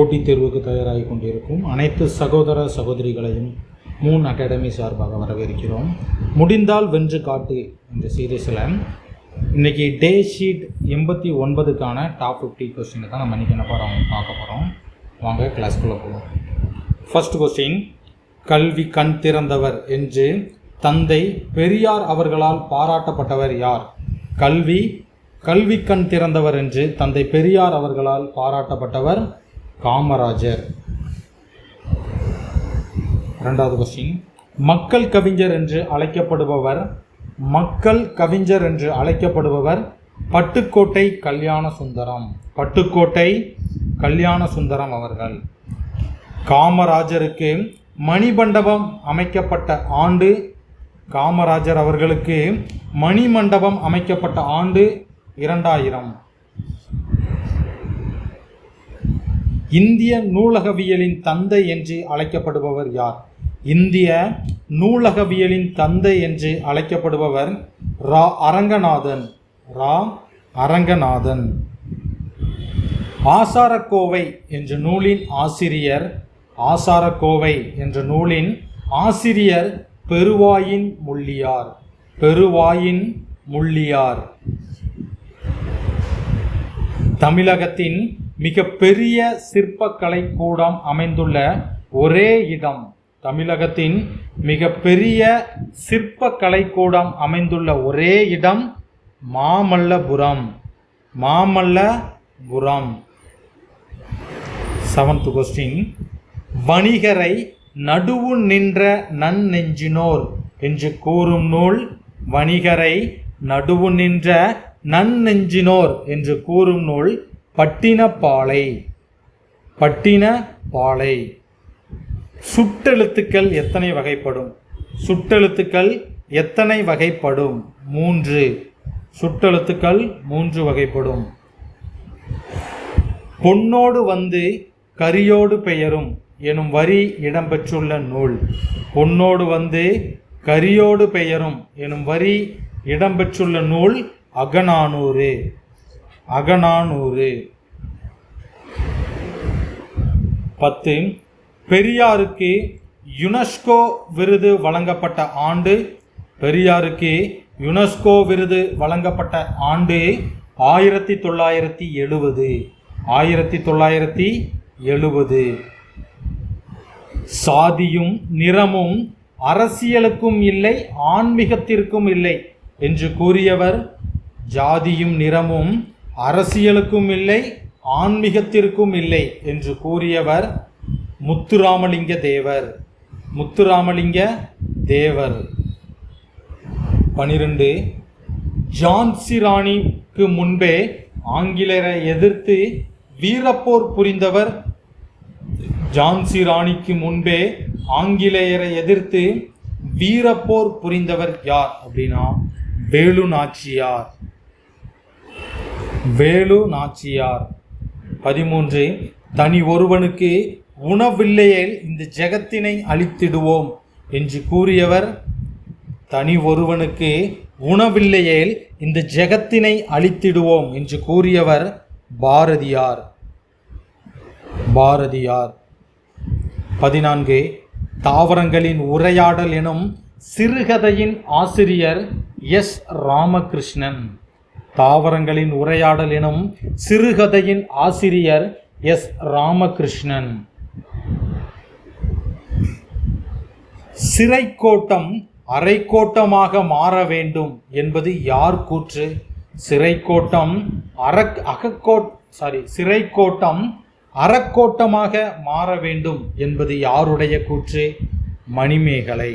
போட்டித் தேர்வுக்கு தயாராகி கொண்டிருக்கும் அனைத்து சகோதர சகோதரிகளையும் மூன் அகாடமி சார்பாக வரவேற்கிறோம். முடிந்தால் வென்று காட்டு என்ற சீரீஸில் இன்றைக்கி டே ஷீட் எண்பத்தி ஒன்பதுக்கான டாப் ஃபிஃப்டி கொஸ்டினை தான் நம்ம இன்றைக்கி என்ன போகிறோம் பார்க்க போகிறோம் வாங்க கிளாஸ்க்குள்ளே போவோம். ஃபர்ஸ்ட் கொஸ்டின் கல்வி கண் திறந்தவர் என்று தந்தை பெரியார் அவர்களால் பாராட்டப்பட்டவர் யார்? கல்வி கல்வி கண் திறந்தவர் என்று தந்தை பெரியார் அவர்களால் பாராட்டப்பட்டவர் காமராஜர். ரெண்டாவது கொஸ்டின் மக்கள் கவிஞர் என்று அழைக்கப்படுபவர் மக்கள் கவிஞர் என்று அழைக்கப்படுபவர் பட்டுக்கோட்டை கல்யாண சுந்தரம். பட்டுக்கோட்டை கல்யாண சுந்தரம் அவர்கள். காமராஜருக்கு மணிமண்டபம் அமைக்கப்பட்ட ஆண்டு காமராஜர் அவர்களுக்கு மணிமண்டபம் அமைக்கப்பட்ட ஆண்டு இரண்டாயிரம். இந்திய நூலகவியலின் தந்தை என்று அழைக்கப்படுபவர் யார்? இந்திய நூலகவியலின் தந்தை என்று அழைக்கப்படுபவர் ரா. அரங்கநாதன். ரா. அரங்கநாதன். ஆசாரக்கோவை என்ற நூலின் ஆசிரியர் ஆசாரக்கோவை என்ற நூலின் ஆசிரியர் பெருவாயின் முள்ளியார். பெருவாயின் முள்ளியார். தமிழகத்தின் மிகப்பெரிய சிற்பக்கலை கூடம் அமைந்துள்ள ஒரே இடம் தமிழகத்தின் மிகப்பெரிய சிற்பக்கலை கூடம் அமைந்துள்ள ஒரே இடம் மாமல்லபுரம். மாமல்லபுரம். செவன்த் கொஸ்டின் வணிகரை நடுவு நின்ற நன்னெஞ்சினோர் என்று கூறும் நூல் வணிகரை நடுவு நின்ற நன்னெஞ்சினோர் என்று கூறும் நூல் பட்டினப்பாலை. பட்டினப்பாலை. சுட்டெழுத்துக்கள் எத்தனை வகைப்படும்? சுட்டெழுத்துக்கள் எத்தனை வகைப்படும்? மூன்று. சுட்டெழுத்துக்கள் மூன்று வகைப்படும். பொன்னோடு வந்து கரியோடு பெயரும் எனும் வரி இடம்பெற்றுள்ள நூல். பொன்னோடு வந்து கரியோடு பெயரும் எனும் வரி இடம்பெற்றுள்ள நூல் அகநானூறு. அகநானூறு. பத்து. பெரியாருக்கு யுனெஸ்கோ விருது வழங்கப்பட்ட ஆண்டு. பெரியாருக்கு யுனெஸ்கோ விருது வழங்கப்பட்ட ஆண்டு ஆயிரத்தி தொள்ளாயிரத்தி எழுபது ஆயிரத்தி தொள்ளாயிரத்தி எழுபது சாதியும் நிறமும் அரசியலுக்கும் இல்லை ஆன்மீகத்திற்கும் இல்லை என்று கூறியவர் ஜாதியும் நிறமும் அரசியலுக்கும் இல்லை ஆன்மீகத்திற்கும் இல்லை என்று கூறியவர் முத்துராமலிங்க தேவர். முத்துராமலிங்க தேவர். பனிரெண்டு ஜான்சி ராணிக்கு முன்பே ஆங்கிலேயரை எதிர்த்து வீரப்போர் புரிந்தவர். ஜான்சி ராணிக்கு முன்பே ஆங்கிலேயரை எதிர்த்து வீரப்போர் புரிந்தவர் யார் அப்படின்னா வேலு நாச்சியார் வேலு நாச்சியார். பதிமூன்று தனி ஒருவனுக்கு உணவில்லையேல் இந்த ஜெகத்தினை அழித்திடுவோம் என்று கூறியவர் தனி ஒருவனுக்கு உணவில்லையேல் இந்த ஜெகத்தினை அழித்திடுவோம் என்று கூறியவர் பாரதியார். பாரதியார். பதினான்கு தாவரங்களின் உரையாடல் எனும் சிறுகதையின் ஆசிரியர் எஸ். ராமகிருஷ்ணன். தாவரங்களின் உரையாடல் எனும் சிறுகதையின் ஆசிரியர் எஸ். ராமகிருஷ்ணன். சிறைக்கோட்டம் அரைக்கோட்டமாக மாற வேண்டும் என்பது யார் கூற்று? சிறைக்கோட்டம் அறக் அகக்கோட் சாரி சிறைக்கோட்டம் அறக்கோட்டமாக மாற வேண்டும் என்பது யாருடைய கூற்று? மணிமேகலை.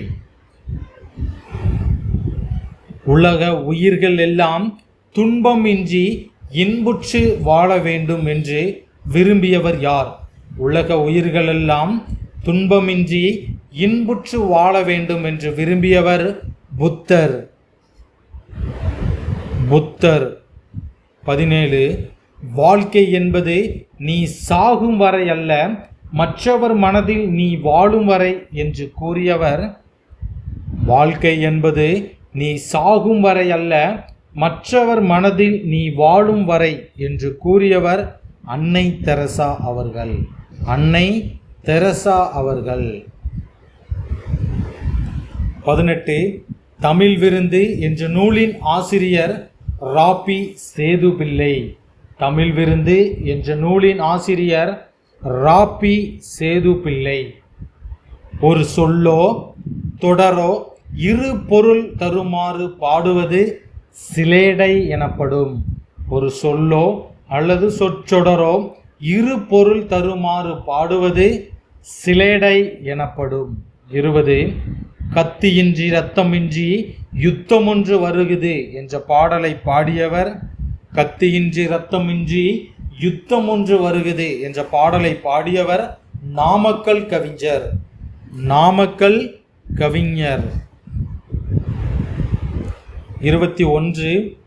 உலக உயிர்கள் எல்லாம் துன்பமின்றி இன்புற்று வாழ வேண்டும் என்று விரும்பியவர் யார்? உலக உயிர்களெல்லாம் துன்பமின்றி இன்புற்று வாழ வேண்டும் என்று விரும்பியவர் புத்தர். புத்தர். பதினேழு வாழ்க்கை என்பது நீ சாகும் வரை அல்ல மற்றவர் மனதில் நீ வாழும் வரை என்று கூறியவர். வாழ்க்கை என்பது நீ சாகும் வரை அல்ல மற்றவர் மனதில் நீ வாழும் வரை என்று கூறியவர் அன்னை தெரசா அவர்கள். அன்னை தெரசா அவர்கள். பதினெட்டு தமிழ் விருந்து என்ற நூலின் ஆசிரியர் ராபி சேதுபிள்ளை. தமிழ் விருந்து என்ற நூலின் ஆசிரியர் ராபி சேதுபிள்ளை. ஒரு சொல்லோ தொடரோ இரு பொருள் தருமாறு பாடுவது சிலேடை எனப்படும் ஒரு சொல்லோ அல்லது சொற்றொடரோ இரு பொருள் தருமாறு பாடுவது சிலேடை எனப்படும். இருபது கத்தியின்றி ரத்தமின்றி யுத்தமொன்று வருகுது என்ற பாடலை பாடியவர் கத்தியின்றி இரத்தமின்றி யுத்தம் ஒன்று வருகுது என்ற பாடலை பாடியவர் நாமக்கல் கவிஞர். நாமக்கல் கவிஞர். இருபத்தி ஒன்று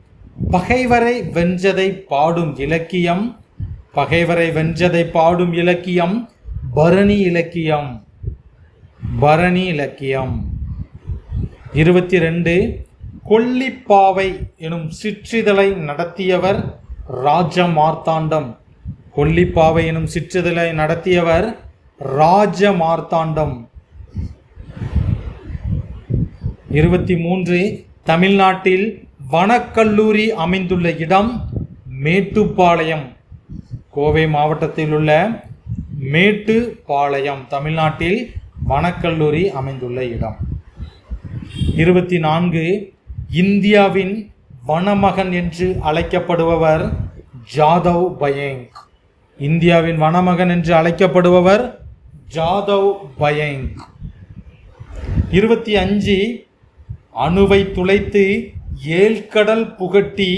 பகைவரை வென்றதை பாடும் இலக்கியம் பகைவரை வென்றதை பாடும் இலக்கியம் பரணி இலக்கியம் பரணி இலக்கியம். இருபத்தி ரெண்டு கொல்லிப்பாவை எனும் சிற்றிதழை நடத்தியவர் ராஜ மார்த்தாண்டம் கொல்லிப்பாவை எனும் சிற்றிதழை நடத்தியவர் ராஜ மார்த்தாண்டம் இருபத்தி மூன்று தமிழ்நாட்டில் வனக்கல்லூரி அமைந்துள்ள இடம் மேட்டுப்பாளையம். கோவை மாவட்டத்தில் உள்ள மேட்டுப்பாளையம் தமிழ்நாட்டில் வனக்கல்லூரி அமைந்துள்ள இடம். இருபத்தி நான்கு இந்தியாவின் வனமகன் என்று அழைக்கப்படுபவர் ஜாதவ் பயங்க். இந்தியாவின் வனமகன் என்று அழைக்கப்படுபவர் ஜாதவ் பயங்க். இருபத்தி அஞ்சு அணுவை துளைத்து ஏழ்கடல் புகட்டி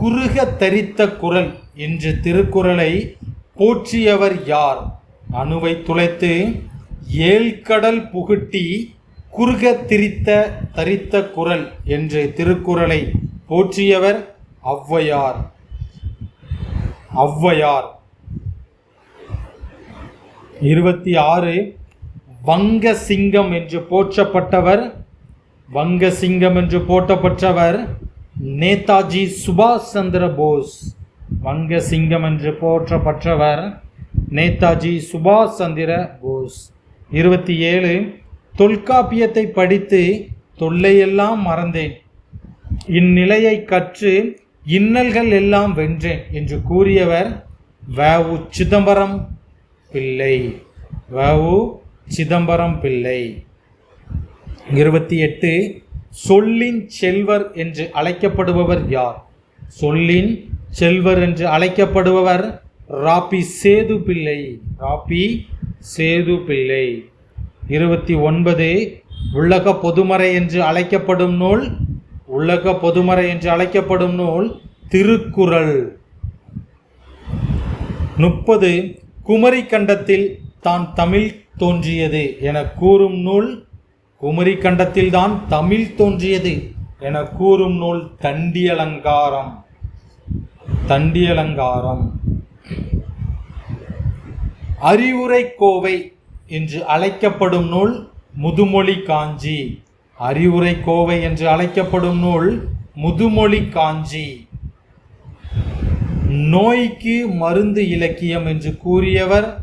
குறுக தரித்த குரல் என்ற திருக்குறளை போற்றியவர் யார்? அணுவை துளைத்து ஏழ்கடல் புகட்டி குறுக திரித்த தரித்த குரல் என்ற திருக்குறளை போற்றியவர் ஔவையார். ஔவையார். இருபத்தி ஆறு வங்க சிங்கம் என்று போற்றப்பட்டவர் வங்க சிங்கம் என்று போட்டப்பட்டவர் நேதாஜி சுபாஷ் சந்திர போஸ். வங்க சிங்கம் என்று போற்றப்பட்டவர் நேதாஜி சுபாஷ் சந்திர போஸ். இருபத்தி ஏழு தொல்காப்பியத்தை படித்து தொல்லையெல்லாம் மறந்தேன். இந்நிலையை கற்று இன்னல்கள் எல்லாம் வென்றேன் என்று கூறியவர் வ.உ. சிதம்பரம் பிள்ளை. வ.உ. சிதம்பரம் பிள்ளை. இருபத்தி எட்டு சொல்லின் செல்வர் என்று அழைக்கப்படுபவர் யார்? சொல்லின் செல்வர் என்று அழைக்கப்படுபவர் ராபி சேது பிள்ளை. ராபி சேது பிள்ளை. இருபத்தி ஒன்பது உலக பொதுமறை என்று அழைக்கப்படும் நூல். உலக பொதுமறை என்று அழைக்கப்படும் நூல் திருக்குறள். முப்பது குமரி கண்டத்தில் தான் தமிழ் தோன்றியது என கூறும் நூல் குமரி கண்டத்தில்தான் தமிழ் தோன்றியது என கூறும் நூல் தண்டியலங்காரம். தண்டியலங்காரம். அறிவுரை கோவை என்று அழைக்கப்படும் நூல் முதுமொழி காஞ்சி. அறிவுரை கோவை என்று அழைக்கப்படும் நூல் முதுமொழி காஞ்சி. நோய்க்கு மருந்து இலக்கியம் என்று கூறியவர்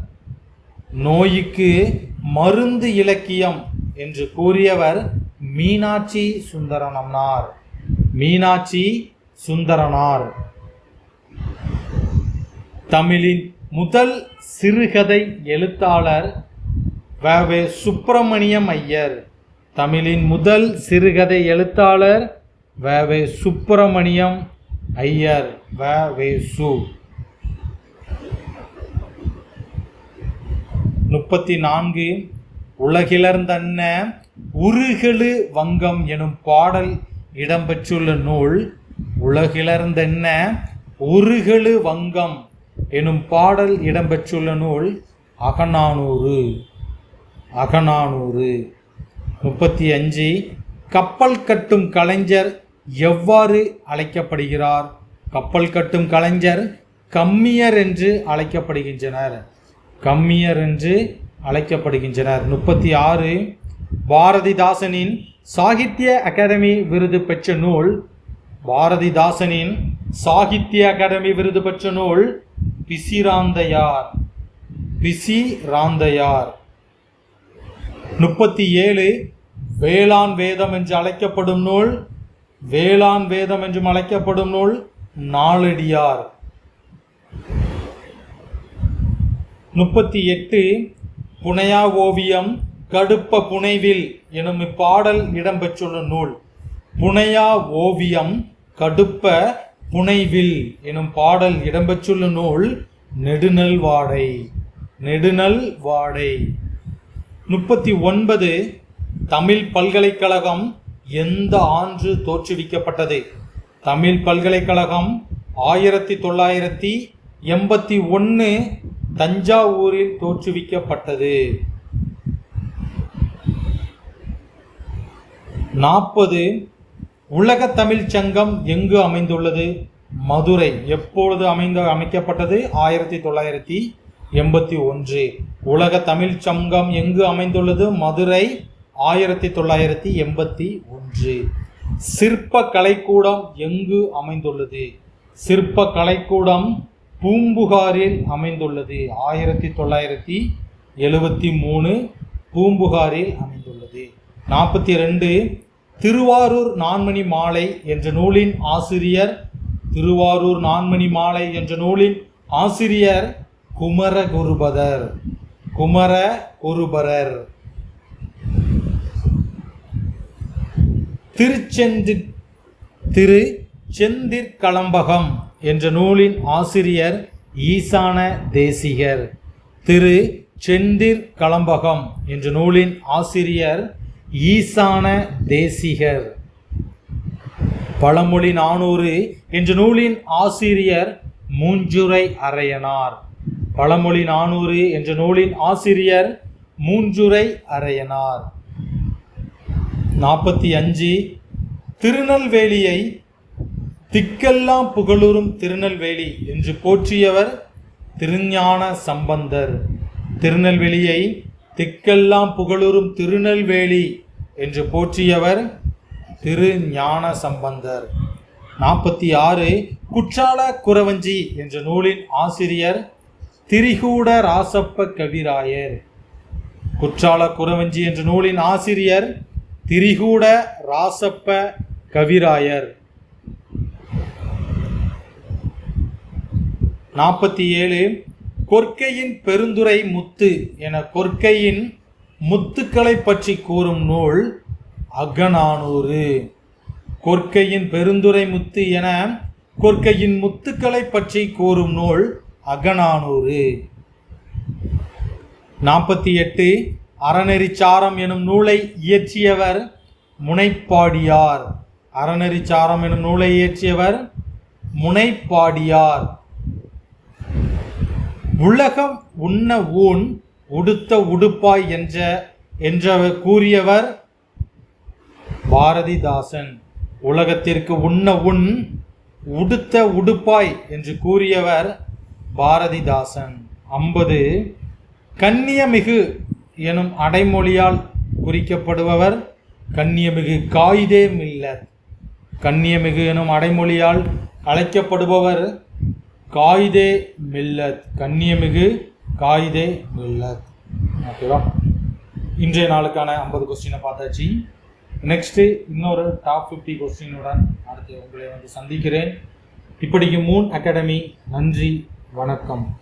நோய்க்கு மருந்து இலக்கியம் என்று கூறியவர் மீனாட்சி சுந்தரனார் மீனாட்சி சுந்தரனார். தமிழின் முதல் சிறுகதை எழுத்தாளர் வே. சுப்பிரமணியம் ஐயர் தமிழின் முதல் சிறுகதை எழுத்தாளர் வே. சுப்பிரமணியம் ஐயர் வே. சு. முப்பத்தி நான்கு உலகிலர்ந்தன்ன உருகெழு வங்கம் எனும் பாடல் இடம்பெற்றுள்ள நூல் உலகிலர்ந்தென்ன உருகெழு வங்கம் எனும் பாடல் இடம்பெற்றுள்ள நூல் அகநானூறு. அகநானூறு. முப்பத்தி அஞ்சு. கப்பல் கட்டும் கலைஞர் எவ்வாறு அழைக்கப்படுகிறார்? கப்பல் கட்டும் கலைஞர் கம்மியர் என்று அழைக்கப்படுகின்றனர். கம்மியர் என்று அழைக்கப்படுகின்றனர். முப்பத்தி ஆறு பாரதிதாசனின் சாகித்ய அகாடமி விருது பெற்ற நூல் பாரதிதாசனின் சாகித்ய அகாடமி விருது பெற்ற நூல் பிசிராந்தையார் பிசி ராந்தையார் முப்பத்தி ஏழு வேளாண் வேதம் என்று அழைக்கப்படும் நூல் வேளாண் வேதம் என்றும் அழைக்கப்படும் நூல் நாலடியார் முப்பத்தி எட்டு புனையா ஓவியம் கடுப்ப புனைவில் எனும் இப்பாடல் இடம்பெற்றுள்ள நூல். புனையா ஓவியம் கடுப்ப புனைவில் எனும் பாடல் இடம்பெற்றுள்ள நூல் நெடுநல் வாடை நெடுநல் வாடை. முப்பத்தி ஒன்பது தமிழ் பல்கலைக்கழகம் எந்த ஆண்டு தோற்றுவிக்கப்பட்டது? தமிழ் பல்கலைக்கழகம் ஆயிரத்தி தொள்ளாயிரத்தி எண்பத்தி ஒன்று தஞ்சாவூரில் தோற்றுவிக்கப்பட்டது. நாற்பது. உலக தமிழ்ச் சங்கம் எங்கு அமைந்துள்ளது? மதுரை. எப்பொழுது அமைந்த அமைக்கப்பட்டது? ஆயிரத்தி தொள்ளாயிரத்தி எண்பத்தி ஒன்று. உலக தமிழ்ச் சங்கம் எங்கு அமைந்துள்ளது? மதுரை ஆயிரத்தி தொள்ளாயிரத்தி எண்பத்தி ஒன்று. சிற்ப கலைக்கூடம் எங்கு அமைந்துள்ளது? சிற்ப கலைக்கூடம் பூம்புகாரில் அமைந்துள்ளது. ஆயிரத்தி தொள்ளாயிரத்தி எழுபத்தி மூணு பூம்புகாரில் அமைந்துள்ளது. நாற்பத்தி ரெண்டு திருவாரூர் நான்மணி மாலை என்ற நூலின் ஆசிரியர் திருவாரூர் நான்மணி மாலை என்ற நூலின் ஆசிரியர் குமரகுருபதர். குமர குருபரர் திருச்செந்தி திரு செந்திற்களம்பகம் என்ற நூலின் ஆசிரியர் ஈசான தேசிகர். திரு செந்திர் களம்பகம் என்ற நூலின் ஆசிரியர் ஈசான தேசிகர். பழமொழி நானூறு என்ற நூலின் ஆசிரியர் மூஞ்சுரை அரையனார். பழமொழி நானூறு என்ற நூலின் ஆசிரியர் மூஞ்சுரை அரையனார். நாற்பத்தி அஞ்சு திருநெல்வேலியை திக்கெல்லாம் புகழுறும் திருநெல்வேலி என்று போற்றியவர் திருஞான சம்பந்தர். திருநெல்வேலியை திக்கெல்லாம் புகழுறும் திருநெல்வேலி என்று போற்றியவர் திரு ஞான சம்பந்தர். நாற்பத்தி ஆறு குற்றால குறவஞ்சி என்ற நூலின் ஆசிரியர் திரிகூட ராசப்ப கவிராயர். குற்றால குறவஞ்சி என்ற நூலின் ஆசிரியர் திரிகூட ராசப்ப கவிராயர். நாற்பத்தி ஏழு கொற்கையின் பெருந்துரை முத்து என கொற்கையின் முத்துக்களை பற்றி கூறும் நூல் அகநானூறு. கொற்கையின் பெருந்துரை முத்து என கொற்கையின் முத்துக்களை பற்றி கூறும் நூல் அகநானூறு. நாற்பத்தி எட்டு அறநெறிச்சாரம் எனும் நூலை இயற்றியவர் முனைப்பாடியார். அறநெறிச்சாரம் எனும் நூலை இயற்றியவர் முனைப்பாடியார். உலகம் உண்ண ஊன் உடுத்த உடுப்பாய் என்ற என்ற கூறியவர் பாரதிதாசன். உலகத்திற்கு உண்ண உண் உடுத்த உடுப்பாய் என்று கூறியவர் பாரதிதாசன். ஐம்பது கன்னியமிகு எனும் அடைமொழியால் குறிக்கப்படுபவர் கண்ணியமிகு காயிதே மில்லத். கண்ணியமிகு எனும் அடைமொழியால் அழைக்கப்படுபவர் காயிதே மில்லத் கன்னியமிகு காயிதே மில்லத். ஓகேவா இன்றைய நாளுக்கான ஐம்பது கொஸ்டினை பார்த்தாச்சு. நெக்ஸ்ட்டு இன்னொரு டாப் ஃபிஃப்டி கொஸ்டினுடன் அடுத்து உங்களை வந்து சந்திக்கிறேன். இப்படிக்கு மூன் அகாடமி நன்றி வணக்கம்.